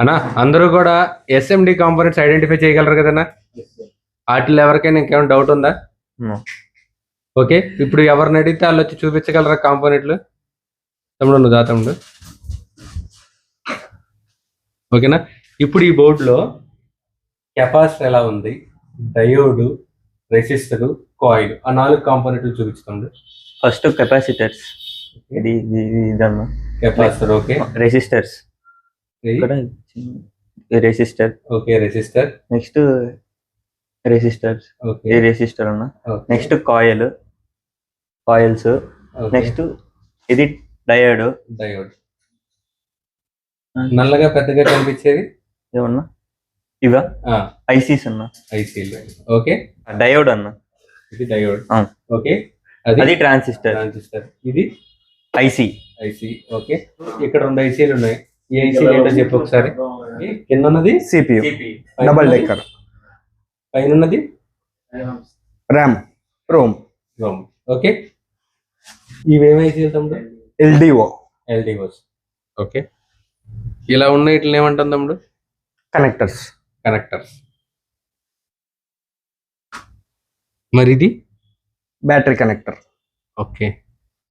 అన్నా అందరూ కూడా ఎస్ఎండి కాంపోనెంట్స్ ఐడెంటిఫై చేయగలరు కదన్నా? వాటిలో ఎవరికైనా ఇంకేమైనా డౌట్ ఉందా. ఓకే ఇప్పుడు ఎవరిని అడిగితే వాళ్ళు వచ్చి చూపించగలరా కాంపోనెంట్లు తమ్ముడు నువ్వు దా తమ్ముడు. ఓకేనా? ఇప్పుడు ఈ బోర్డులో కెపాసిటర్ ఎలా ఉంది? డయోడు రెసిస్టర్ కాయిల్ ఆ నాలుగు కాంపోనెంట్లు చూపించుకోండి ఫస్ట్ కెపాసిటర్స్. ఇది ఇది ఇది ఇదన్న కెపాసిటర్ ఓకే. రెసిస్టర్స్. ఇక్కడ resistor okay resistor next resistors okay resistor అన్న. నెక్స్ట్ కాయిల్ కాయిల్స్ నెక్స్ట్ ఇది డయోడ్ డయోడ్ నల్లగా పెద్దగా కనిపించేది? ఏమన్నా? ఇవా? ఐసీస్ అన్న. ఐసీల్ ఓకే డయోడ్ అన్న. ఇది డయోడ్. ఓకే అది? ట్రాన్సిస్టర్ ట్రాన్సిస్టర్ ఇది? ఐసి ఐసీ ఓకే ఇక్కడ రెండు ఐసీలు ఉన్నాయి. ఐసీ ఏంటో చెప్పు ఒకసారి. కింద ఉన్నది సిపియు. డబల్? డెక్కర్ పైన ఉన్నది ర్యామ్. రోమ్. రోమ్. ఓకే. ఇవేమి ఐసీలు తమ్ముడు? ఎల్డిఓ. LDOs okay. ఇలా ఉన్న ఇట్లా ఏమంటాం తమ్ముడు? కనెక్టర్స్. కనెక్టర్స్. మరి ఇది బ్యాటరీ కనెక్టర్. ఓకే.